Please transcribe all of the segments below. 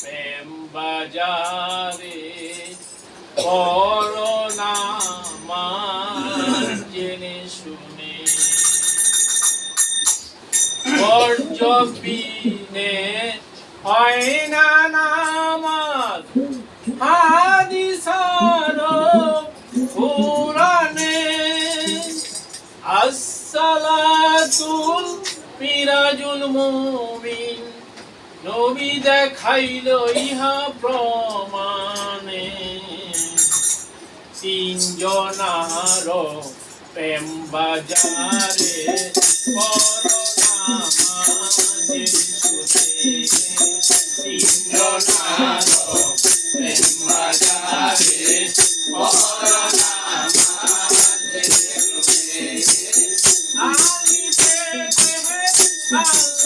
প্রেম বাজারে করোনা জেনে শুনে। বর্জপিনে হয় না নামাজ হাদিসার পুরাণে আসসালাতুল মিরাজুল মুমিন। নবী দেখাইল ইহা প্রমাণে। তিনজনার প্রেম বাজারে তিনজনার প্রেম বাজারে আলিতে আ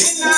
Marina.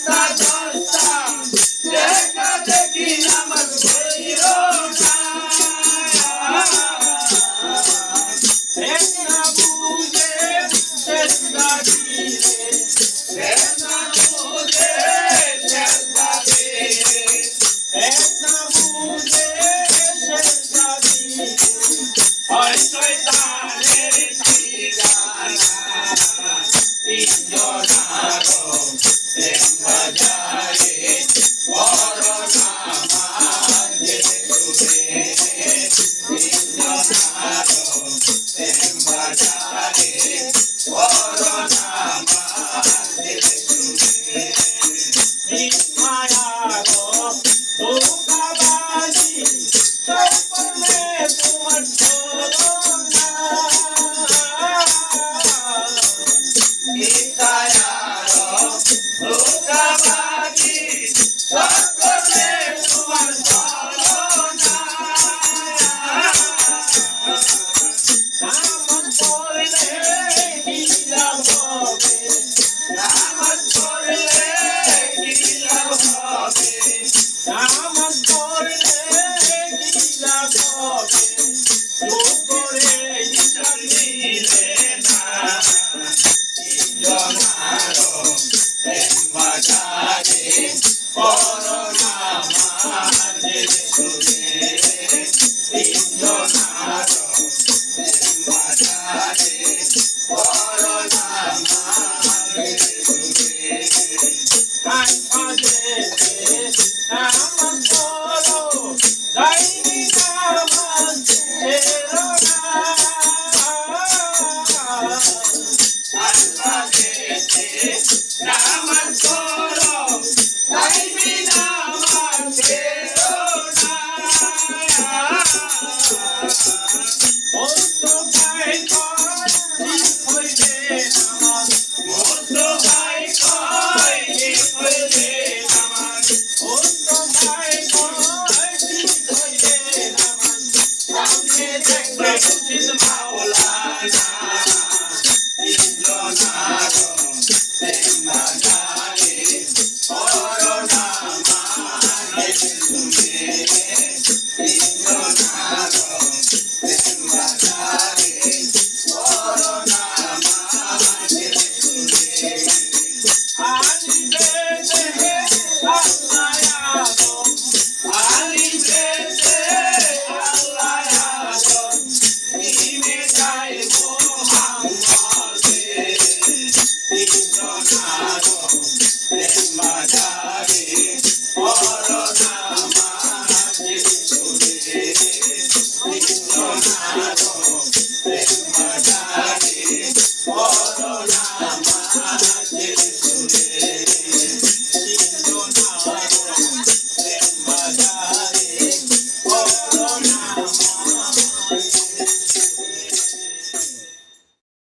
nós.